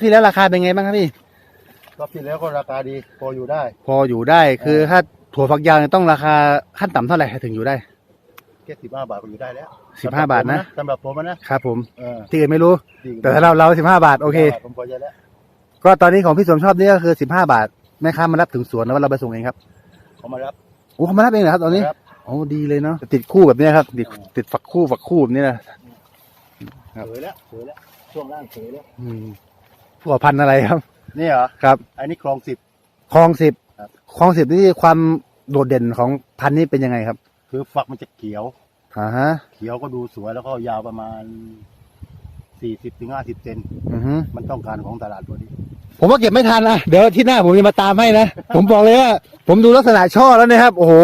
ที่แล้วราคาเป็นไงบ้างครับพี่ รอบที่แล้วก็ราคาดีพออยู่ได้ พออยู่ได้คือถ้าถั่วฝักยาวเนี่ยต้องราคาขั้นต่ำเท่าไหร่ถึงอยู่ได้แค่สิบห้าบาทก็อยู่ได้แล้วสิบห้าบาทนะสำหรับผมนะครับผมเออที่อื่นไม่รู้ จริงแต่ถ้าเราเราสิบห้าบาทโอเค ผมพอใจแล้วก็ตอนนี้ของพี่สมชอบนี่ก็คือสิบห้าบาทแม่ค้ามารับถึงสวนแล้วเราไปส่งเองครับเขามารับโอ้เขามารับเองเหรอครับตอนนี้ครับ โอ้ดีเลยเนาะติดคู่แบบเนี้ยครับ ติดติดฝักคู่ฝักคู่แบบนี้นะ ครับสวยแล้วสวยแล้วช่วงล่างสวยแล้วอืม พวกพันธุ์อะไรครับ นี่เหรอ ครับอันนี้คลองสิบ คลองสิบครับ คลองสิบนี่ความโดดเด่นของพันธุ์นี้เป็นยังไงครับคือฝักมันจะเขียว อ่าฮะเขียวก็ดูสวยแล้วก็ยาวประมาณสี่สิบถึงห้าสิบเซนอือฮึมันต้องการของตลาดพอดีผมว่าเก็บไม่ทันนะเดี๋ยวที่หน้าผมจะมาตามให้นะ ผมบอกเลยว่า ผมดูลักษณะช่อแล้วเนะครับ โอ้โห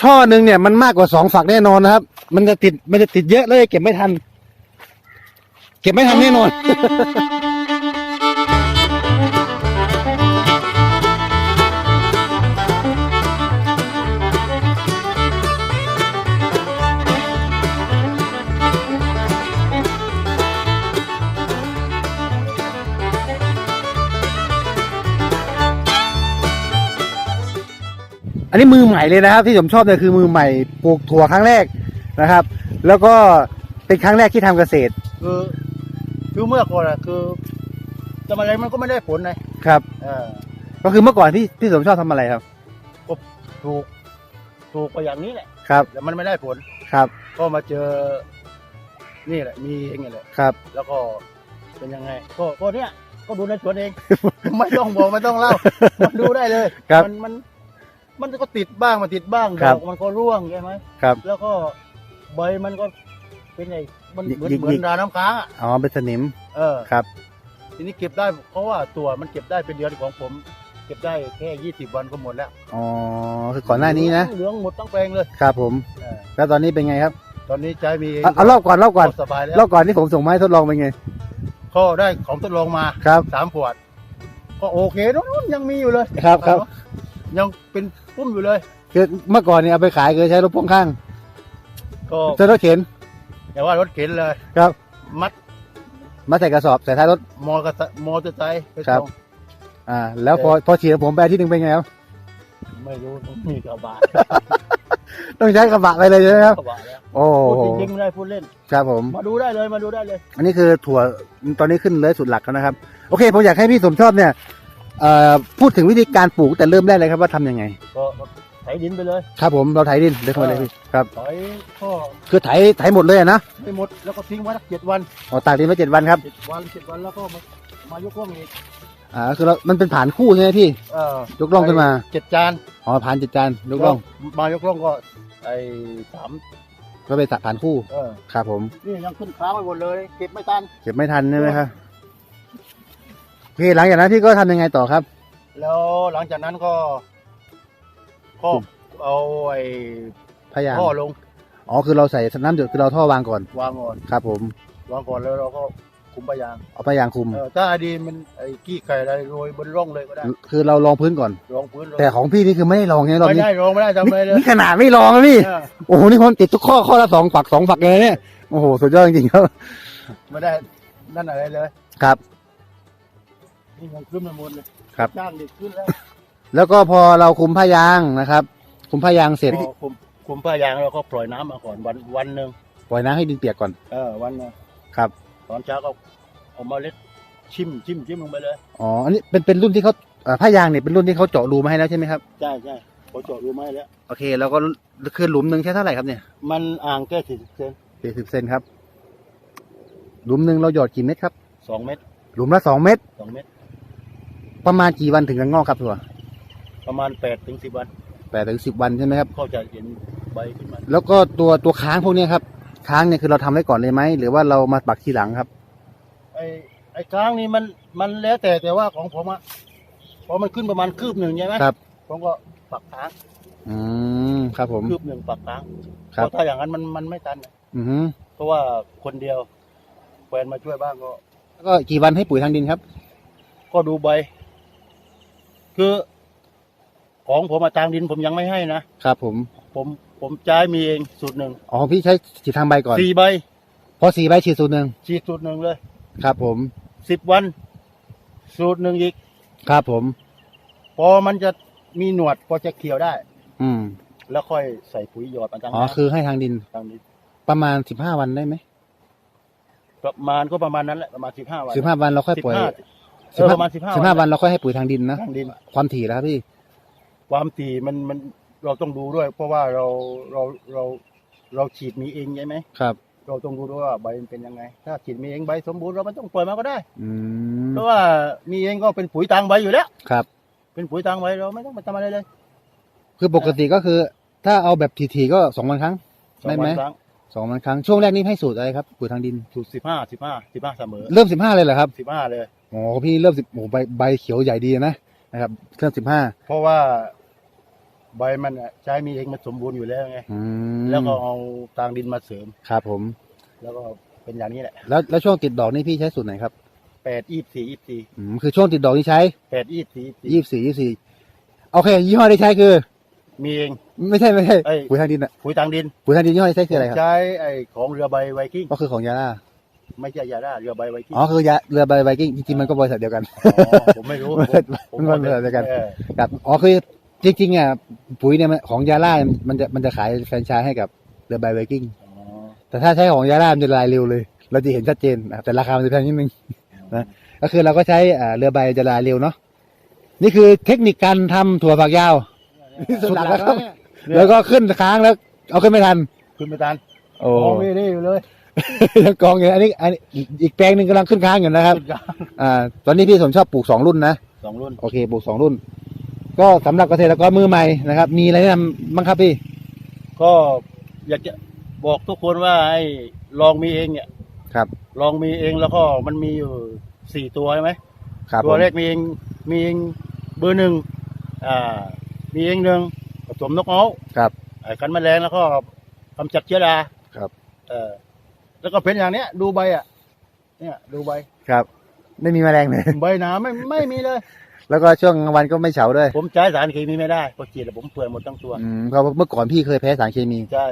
ช่อหนึ่งเนี่ยมันมากกว่าสองฝักแน่นอนนะครับ มันจะติดมันจะติดเยอะเลยเก็บไม่ทัน เก็บไม่ทันแน่นอน อันนี้มือใหม่เลยนะครับ ที่ผมชอบเนี่ยคือมือใหม่ปลูกถั่วครั้งแรกนะครับ แล้วก็เป็นครั้งแรกที่ทำเกษตรคือคือเมื่อก่อนอะคือทำอะไรมันก็ไม่ได้ผลนะครับ เออก็คือเมื่อก่อนที่พี่สมชอบทำอะไรครับถูกถูกไปอย่างนี้แหละครับแต่มันไม่ได้ผลครับก็มาเจอ นี่แหละ มีเองนี่แหละครับ แล้วก็เป็นยังไง ก็ก็เนี้ยก็ดูในสวนเอง ไม่ต้องบอกไม่ต้องเล่า มันดูได้เลยครับ มันมัน มันก็ติดบ้างมันติดบ้างคดรัอบ กมันก็ร่วงใช่ไหมครับ แล้วก็ใบมันก็เป็นไงมันเหมือนหยิกๆ เหมือนราน้ำค้างอะอ๋อเป็นสนิมเออ ครับ ทีนี้เก็บได้เพราะว่าตัวมันเก็บได้เป็นเดือนของผม เก็บได้แค่ยี่สิบวันก็หมดแล้วอ๋อคือก่อนหน้านี้นะเหลืองหมดทั้งแปลงเลยครับผมเออแล้วตอนนี้เป็นไงครับตอนนี้ใช้มีเอาเอารอบก่อนรอบก่อนสบายแล้วรอบก่อนที่ผมส่งมาให้ทดลองเป็นไงก็ได้ของทดลองมาครับ สามขวด ก็โอเคนู้นยังมีอยู่เลยครับครับ ยังเป็น ปุ้มอยู่เลย คือเมื่อก่อนเนี่ยเอาไปขายคือใช้รถพ่วงข้างก็ใช้รถเข็นอย่าว่ารถเข็นเลยครับ มัดมาใส่กระสอบใส่ท้ายรถมอเตอร์ไซค์มอเตอร์ไซค์ไปครับ ส่งอ่า แล้วพอพอฉีดผมไปอาที่หนึ่งเป็นไงครับ ไม่รู้ต้องมีกระบะต้องใช้กระบะไปเลยใช่ไหมครับ กระบะแล้วโอ้พูดโหจริงๆไม่ได้พูดเล่น ครับผม มาดูได้เลยมาดูได้เลย อันนี้คือถั่วตอนนี้ขึ้นเลยสุดหลักแล้วนะครับ โอเค ผมอยากให้พี่สมชอบเนี่ย เอ่อพูดถึงวิธีการปลูกแต่เริ่มแรกเลยครับว่าทำยังไง ก็ไถดินไปเลย ครับผมเราไถดินเดี๋ยวเข้ามาเลยพี่ครับถอยข้อคือไถไถหมดเลยอะนะไม่หมด แล้วก็ทิ้งไว้สักเจ็ดวันอ๋อตากดินไว้เจ็ดวันครับเจ็ดวันเจ็ดวันแล้วก็มามายกร่องอีกอ่าคือเรา มันเป็นผ่านคู่ใช่ไหมพี่เออยกร่องขึ้นมาเจ็ดจานอ๋อผ่านเจ็ดจานยกร่องมายกร่องก็ไอ้สามก็เป็นผ่านคู่เออครับผมนี่ยังขึ้นค้างไว้หมดเลย เก็บไม่ทันเก็บไม่ทันใช่ไหมครับโอ เคหลังจากนั้นพี่ก็ทำยังไงต่อครับ แล้วหลังจากนั้นก็ก็เอาไอ้พยายามท่อลงอ๋อคือเราใส่น้ำหยดคือเราท่อวางก่อน วางก่อนครับ ผมวางก่อนแล้วเราก็คุมปะยางเอาพยายางคุม เออถ้าอดีมันไอ้กี้ไข่อะไรโรยบนร่องเลยก็ได้คือเราลองพื้นก่อน รองพื้นเลยแต่ของพี่นี่คือไม่ได้ลองใช่ไหมรอบไม่นี้ได้รองไม่ได้ทำอะไรเลยนี่ขนาดไม่ลองนะพี่ เออโอ้โหนี่ผมติดทุกข้อข้อละสองฝักสองฝักเลยเนี่ยโอ้โหสุดยอดจริงๆครับ ไม่ได้นั่นอะไรเลย ครับ นี่ยังขึ้นมาหมดเลยครับ จ้างเด็กขึ้นแล้วแล้วก็พอเราคุมผ้ายางนะครับ คุมผ้ายางเสร็จ พอคุมคุมผ้ายางเราก็ปล่อยน้ำมาก่อนวันวันหนึ่งปล่อยน้ำให้ดินเปียกก่อนเออวันหนึงครับตอนเช้าก็เอาเมาเล็ดชิมชิมชิมลงไปเลยอ๋ออันนี้เป็นเป็นรุ่นที่เขาเอ่อผ้ายางเนี่ยเป็นรุ่นที่เขาเจาะรูมาให้แล้วใช่ไหมครับใช่ใช่เขาเจาะรูไม้แล้ว โอเค แล้วก็คือหลุมหนึ่งแค่เท่าไหร่ครับเนี่ยมันอ่างแค่สี่สิบเซนสี่สิบเซนครับ หลุมหนึ่งเราหยอดกี่เม็ดครับสองเมตรหลุมละสองเม็ดสองเมตร ประมาณกี่วันถึงจะงอกครับถั่วประมาณแปดถึงสิบวันแปดถึงสิบวันใช่ไหมครับ ก็จะเห็นใบขึ้นมาแล้วก็ตัวตัวค้างพวกเนี้ยครับ ค้างเนี่ยคือเราทำไว้ก่อนเลยไหมหรือว่าเรามาปักทีหลังครับ ไอ้ไอ้ค้างนี่มันมันแล้วแต่แต่ว่าของผมอะพอมันขึ้นประมาณคืบหนึ่งใช่ไหมครับ ผมก็ปักค้างอืมครับผม คืบหนึ่งปักค้างครับเพราะถ้าอย่างนั้นมันมันไม่ตันอะอือฮึเพราะว่าคนเดียวแฟนมาช่วยบ้างก็ แล้วก็กี่วันให้ปุ๋ยทางดินครับ ก็ดูใบ คือ ของผมมาทางดินผมยังไม่ให้นะ ครับ ผม ผมผมใช้มีเองสูตรหนึ่งอ๋อพี่ใช้ฉีดทางใบก่อนสี่ใบพอสี่ใบฉีดสูตรหนึ่งฉีดสูตรหนึ่งเลย ครับ ผมสิบวัน สูตรหนึ่งอีก ครับผม พอมันจะมีหนวดพอจะเขียวได้ อืม แล้วค่อยใส่ปุ๋ยหยอดมันตั้งอ๋อคือให้ทางดิน ทางนี้ประมาณสิบห้าวันได้ไหมประมาณก็ประมาณนั้นแหละประมาณสิบห้าวันสิบห้าวันเราค่อยปล่อย15 เออประมาณสิบห้าสิบห้าวันเราค่อยให้ปุ๋ยทางดินนะทางดิน ความถี่แล้วครับพี่ความถี่มันมันเราต้องดูด้วย เพราะว่าเราเราเราเราฉีดมีเองใช่ไหมครับ เราต้องดูด้วยว่าใบมันเป็นยังไง ถ้าฉีดมีเองใบสมบูรณ์เราไม่ต้องปล่อยมาก็ได้ อืมเพราะว่ามีเองก็เป็นปุ๋ยตางใบอยู่แล้ว ครับ เป็นปุ๋ยตางใบเราไม่ต้องไปทำอะไรเลยคือปกติก็คือ ถ้าเอาแบบถี่ๆก็สองวันครั้งสองได้ไหมวันครั้งสองวันครั้งช่วงแรกนี่ให้สูตรอะไรครับปุ๋ยทางดิน สูตรสิบห้าสิบห้าสิบห้าเสมอเริ่มสิบห้าเลยเหรอครับ สิบห้าเลย อ๋อพี่เริ่มสิบโอ้ใบใบเขียวใหญ่ดีนะนะครับเริ่มสิบห้าเพราะว่าใบมันอะใช้มีเองมันสมบูรณ์อยู่แล้วไง อืมแล้วก็เอาตางดินมาเสริม ครับผม แล้วก็เป็นอย่างนี้แหละแล้วแล้วช่วงติดดอกนี่พี่ใช้สูตรไหนครับแปดยี่สี่ยี่สี่อืมคือช่วงติดดอกนี่ใช้แปดยี่สี่ยี่สี่ยี่สี่โอเคยี่ห้อที่ใช้คือ มีเอง ไม่ใช่ไม่ใช่เอ้ย ปุ๋ยทางดินอะปุ๋ยตางดินปุ๋ยทางดินยี่ห้อที่ใช้คืออะไรครับ ใช้ไอ้ของเรือใบไวกิ้งก็คือของยาล่า ไม่ใช่ยาด้าเรือใบไวกิ้งอ๋อคือยาเรือใบไวกิ้งจริงๆมันก็บริษัทเดียวกันอ๋อผมไม่รู้มันผมมันบริษัทเดียวกันออครับอ๋อคือจริงๆอะปุ๋ยเนี่ยมันของยาล่ามันจะมันจะขายแฟรนไชส์ให้กับเรือใบไวกิ้งอ๋อแต่ถ้าใช้ของยาล่ามันจะละลายเร็วเลย เราจะเห็นชัดเจนนะครับแต่ราคามันจะแพงนิดนึงนะก็คือเราก็ใช้อ่าเรือใบจะละลายเร็วเนาะนี่คือเทคนิคการทำถั่วฝักยาวสุดหลักแล้วครับแล้วก็ขึ้นค้างแล้ว เอาขึ้นไม่ทัน ขึ้นไปตันโอ้โอ้ไม่ได้อยู่เลย ยังกองอยู่อันนี้อันนี้อีกแปลงหนึ่งกำลังขึ้นค้างอยู่นะครับขึ้นกลางอ่า ตอนนี้พี่สมชอบปลูกสองรุ่นนะสองรุ่น โอเคปลูกสองรุ่น ก็สำหรับเกษตรกรมือใหม่นะครับ มีอะไรแนะนำบ้างครับพี่ ก็อยากจะบอกทุกคนว่าให้ลองมีเองเนี่ยครับ ลองมีเองแล้วก็มันมีอยู่สี่ตัวใช่ไหมครับตัวผมแรกมีเองมีเองเบอร์หนึ่งอ่า มีเองหนึ่งผสมนกเอาครับ ไอ้กันแมลงแล้วก็กำจัดเชื้อราครับ เออ แล้วก็เป็นอย่างเนี้ย ดูใบอะ เนี่ยดูใบ ครับ ไม่มีแมลงเลย ใบหนาไม่ไม่มีเลย แล้วก็ช่วงกลางวันก็ไม่เฉาด้วยผมใช้สารเคมีไม่ได้เพราะฉีดแล้วผมเปื่อยหมดทั้งตัว อืมเพราะว่าเมื่อก่อนพี่เคยแพ้สารเคมี ใช่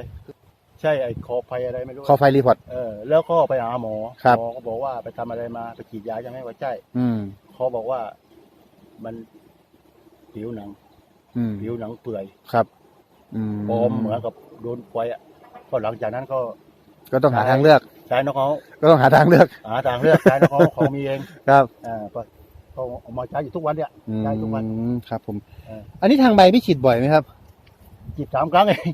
ใช่ไอ้คอภัยอะไรไม่รู้คอไฟรีพอร์ต เออแล้วก็ไปหาหมอครับ หมอก็บอกว่าไปทำอะไรมาไปฉีดยาใช่ไหมว่าใช่อืม เขาบอกว่ามันผิวหนัง อืม ผิวหนังเปื่อยครับ อืมปลอมเหมือนกับโดนไฟอะก็หลังจากนั้นก็ ก็ต้องหาทางเลือก ใช้นกเขาก็ต้องหาทางเลือก หาทางเลือกใช้นกเขาเขามีเองครับอ่าก็ก็เอามาใช้อยู่ทุกวันเนี่ยอืใช้ทุกวันมครับ ผม เออ อันนี้ทางใบพี่ฉีดบ่อยไหมครับจีบสามครั้งเอง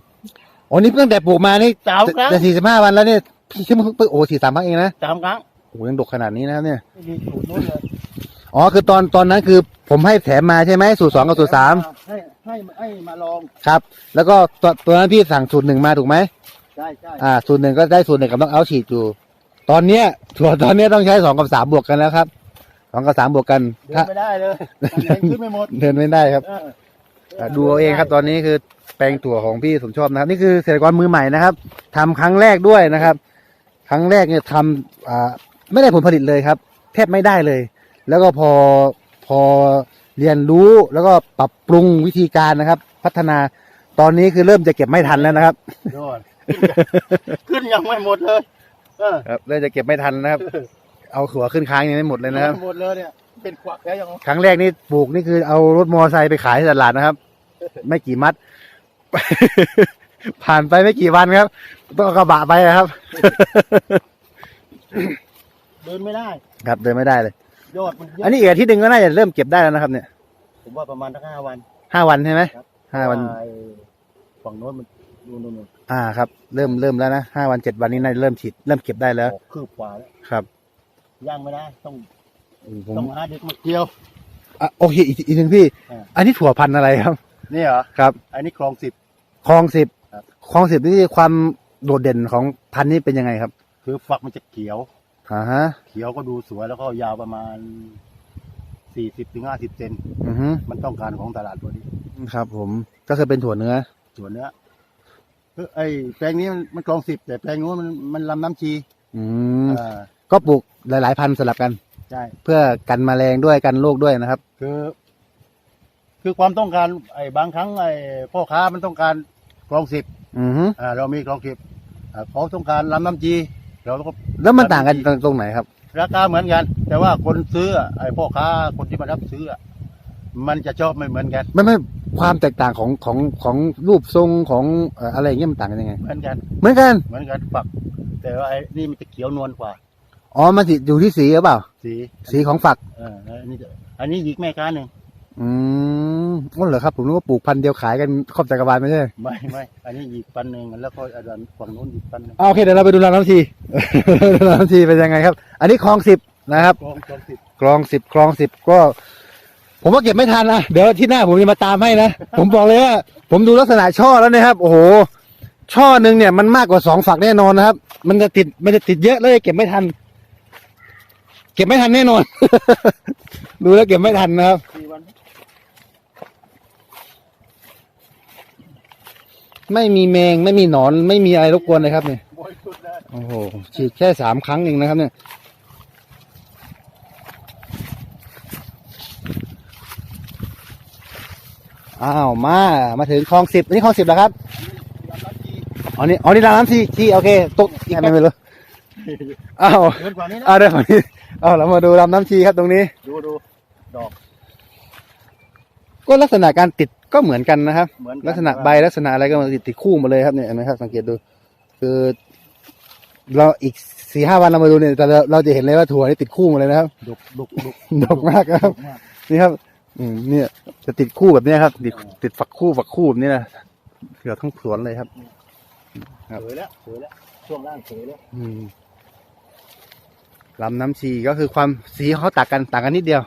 อ๋อนี่ตั้งแต่ปลูกมานี่สามครั้งแต่สี่สิบห้าวันแล้วเนี่ยพี่ชื่อมึงโอ้ฉีดสามครั้งเองนะสามครั้งโอ้ยังดกขนาดนี้นะครับเนี่ยไม่มีสูตรนู้นเลยอ๋อคือตอนตอนนั้นคือผมให้แถมมาใช่ไหมสูตรสองกับสูตรสามให้ให้ให้มาลองครับ แล้วก็ตัวตัวนั้นพี่สั่งสูตรหนึ่งมาถูกไหม ใช่ใช่อ่าสูตรหนึ่งก็ได้สูตรหนึ่งกับต้องเอาฉีดอยู่ ตอนเนี้ยถั่วตอนเนี้ยต้องใช้สองกับสามบวกกันแล้วครับสองกับสามบวกกันเดิถ้านไม่ได้เลยอันไหนขึ้นไม่หมดเดินไม่ได้ครับ เอออะดูเอาเองครับตอนนี้คือแปลงถั่วของพี่สมชอบนะครับ นี่คือเกษตรกรมือใหม่นะครับทำครั้งแรกด้วยนะครับ ครั้งแรกเนี่ยทำอ่าไม่ได้ผลผลิตเลยครับ แทบไม่ได้เลย แล้วก็พอพอเรียนรู้แล้วก็ปรับปรุงวิธีการนะครับ พัฒนาตอนนี้คือเริ่มจะเก็บไม่ทันแล้วนะครับ ยอด ขึ้นยังไม่หมดเลย เออครับเริ่มจะเก็บไม่ทันนะครับ เอาขัวขึ้นค้างยังไม่หมดเลยนะครับ หมดเลยเนี่ย เป็นควักแล้วยังครั้งแรกนี่ปลูกนี่คือเอารถมอเตอร์ไซค์ไปขายที่ตลาดนะครับ ไม่กี่มัด ผ่านไปไม่กี่วันครับ ต้องเอากระบะไปนะครับ เดินไม่ได้ ครับเดินไม่ได้เลย ยอดมันเยอะอันนี้อีกอาทิตย์หนึ่งก็น่าจะเริ่มเก็บได้แล้วนะครับ เนี่ยผมว่าประมาณทั้งห้าวัน ห้าวันใช่ไหมครับห้าวัน ไอ้ฝั่งโน้นมัน นู่นนู่นนู่นอ่าครับ เริ่มเริ่มแล้วนะห้าวันเจ็ดวันนี้น่าจะเริ่มฉีดเริ่มเก็บได้แล้ว ออกคืบกว่าแล้วครับย่างไม่ได้ต้องผมต้องหาเด็กมาเกี่ยว อะโอเคอีกอีกหนึ่งพี่ อ่า อันนี้ถั่วพันธุ์อะไรครับ นี่เหรอครับอันนี้คลองสิบ คลองสิบครับ คลองสิบนี่ความโดดเด่นของพันธุ์นี้เป็นยังไงครับคือฝักมันจะเขียว อ่าฮะเขียวก็ดูสวยแล้วก็ยาวประมาณสี่สิบถึงห้าสิบเซนอือฮึมันต้องการของตลาดตัวนี้ ครับผมก็คือเป็นถั่วเนื้อ ส่วนเนื้อคือ ไอ้แปลงนี้มันมันคลองสิบแต่แปลงนู้นมันมันลำน้ำชีอืมอ่าก็ปลูกหลาย ๆ พันธุ์สลับกัน ใช่ เพื่อกันแมลงด้วยกันโรคด้วยนะครับ คือ คือความต้องการไอ้บางครั้งไอ้พ่อค้ามันต้องการคลองสิบอือฮึอ่าเรามีคลองสิบอ่าเขาต้องการลำน้ำจีเราก็ แล้วมันต่างกันตรงตรงไหนครับ ราคาเหมือนกัน แต่ว่าคนซื้ออะไอ้พ่อค้าคนที่มารับซื้ออะมันจะชอบไม่เหมือนกัน ไม่ไม่ ความแตกต่างของของของรูปทรงของเอ่ออะไรอย่างเงี้ยมันต่างกันยังไง เหมือนกันเหมือนกันเหมือนกันฝัก แต่ว่าไอ้นี่มันจะเขียวนวลกว่า อ๋อมันสิอยู่ที่สีหรือเปล่า สีสีของฝัก เอออันนี้จะอันนี้หยิกแม่ค้าหนึ่งอืมอ๋อเหรอครับผมนึกว่าปลูกพันธุ์เดียวขายกันครอบจักรวาลไม่ใช่ ไม่ไม่อันนี้หยิกปันหนึ่งแล้วก็อันฝั่งนู้นหยิกปันหนึ่งอ่าโอเคเดี๋ยวเราไปดูลำน้ำทีลำน้ำทีเป็นยังไงครับ อันนี้คลองสิบนะครับ กองกองสิบคลองสิบคลองสิบก็ ผมว่าเก็บไม่ทันนะเดี๋ยวที่หน้าผมจะมาตามให้นะ ผมบอกเลยว่าผมดูลักษณะช่อแล้วนะครับ โอ้โห ช่อหนึ่งเนี่ยมันมากกว่าสองฝักแน่นอนนะครับ มันจะติดมันจะติดเยอะเลยเก็บไม่ทัน เก็บไม่ทันแน่นอน ดูแล้วเก็บไม่ทันนะครับไม่มีแมงไม่มีหนอนไม่มีอะไรรบกวนเลยครับเนี่ยบริสุทธิ์เลยโอ้โหฉีดแค่สามครั้งเองนะครับเนี่ย อ้าวมามาถึงคลองสิบอันนี้คลองสิบแล้วครับลำละทีอ๋อนี่อ๋อนี่ร้านน้ำที่ที่โอเคตกยังไงไม่รู้อ้าวเกินกว่านี้นะอ้าวเดี๋ยวก่อนนี้อ้าวเรามาดูลำน้ำชีครับตรงนี้ ดูดูดอก ก็ลักษณะการติดก็เหมือนกันนะครับเหมือนนลักษณะใบลักษณะอะไรก็มันติดติดคู่หมาเลยครับเนี่ยเห็นไหมครับ สังเกตดู คือ เราอีกสี่ห้าวันเรามาดูเนี่ยแต่เราเราจะเห็นเลยว่าถั่วนี่ติดคู่หมาเลยนะครับดกดกดกดกมากครับดกมากนี่ครับ อืมเนี่ย จะติดคู่แบบเนี้ยครับ ติดติดฝักคู่ฝักคู่แบบนี้นะเกือบทั้งสวนเลยครับ ครับ สวยแล้วสวยแล้วช่วงล่างสวยแล้วอืมลำน้ำชีก็คือความสีเขาต่างกันต่างกันนิดเดียว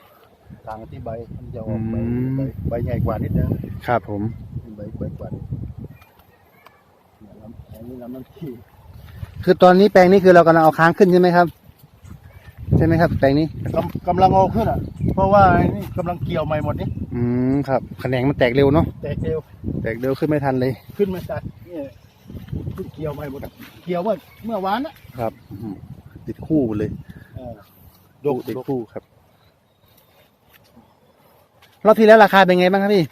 ต่างที่ใบมันจะออกใบอืม ใบใบใหญ่กว่านิดนึงครับผม ใบใบกว่านิดเนี่ยลำอันนี้ลำน้ำขี้คือตอนนี้แปลงนี้คือเรากำลังเอาค้างขึ้นใช่ไหมครับใช่ไหมครับแปลงนี้กำกำลังเอาขึ้นอะ เพราะว่าไอ้นี่กำลังเกี่ยวใหม่หมดนี่อืมครับแขนงมันแตกเร็วเนาะแตกเร็วแตกเร็วขึ้นไม่ทันเลยขึ้นมาจากเนี่ยขึ้นเกี่ยวใหม่หมดอะเกี่ยวเมื่อเมื่อวานนะครับ อืมติดคู่หมดเลยเออดกติดคู่ครับรอบที่แล้วราคาเป็นไงบ้างครับพี่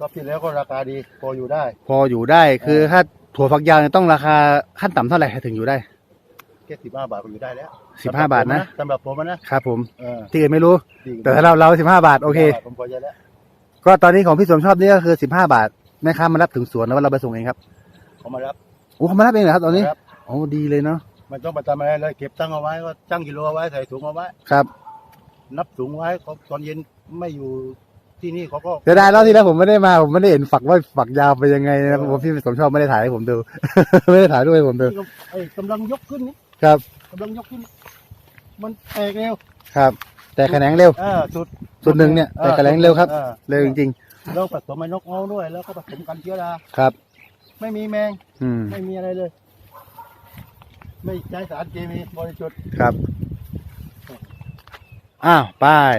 รอบที่แล้วก็ราคาดีพออยู่ได้ พออยู่ได้คือถ้าถั่วฝักยาวเนี่ยต้องราคาขั้นต่ำเท่าไหร่ถึงอยู่ได้ แค่สิบห้าบาทก็อยู่ได้แล้วสิบห้าบาทนะสำหรับผมนะครับผมเออที่อื่นไม่รู้จริงแต่ถ้าเราเราสิบห้าบาทโอเคผมพอใจแล้วก็ตอนนี้ของพี่สมชอบนี่ก็คือสิบห้าบาทแม่ค้ามารับถึงสวนแล้วว่าเราไปส่งเองครับเขามารับโอ้เขามารับเองเหรอครับตอนนี้ครับโอ้ดีเลยเนาะมันต้องไปทำอะไรเลยเก็บตั้งเอาไว้ก็ตั้งกิโลเอาไว้ใส่ถุงเอาไว้ครับ นับถุงไว้เขาตอนเย็นไม่อยู่ที่นี่เขาก็เสียดายรอบที่แล้วผมไม่ได้มาผมไม่ได้เห็นฝักว่าฝักยาวเป็นยังไงนะผมพี่สมชอบไม่ได้ถ่ายให้ผมดู ไม่ได้ถ่ายด้วยให้ผมดูที่ก็ไอ้กำลังยกขึ้นนี่ ครับกำลังยกขึ้น มันแตกเร็วครับ แต่แขนงเร็วเออสุดสุดหนึ่งเนี่ยแต่แขนงเร็วครับ ออเร็วจริงเราผสมไอ้นกเอาด้วย แล้วก็ผสมกันเชื้อราๆครับ ไม่มีแมง อืมไม่มีอะไรเลย ไม่ใช้สารเคมีบริสุทธิ์ ครับ อ้าวป้าย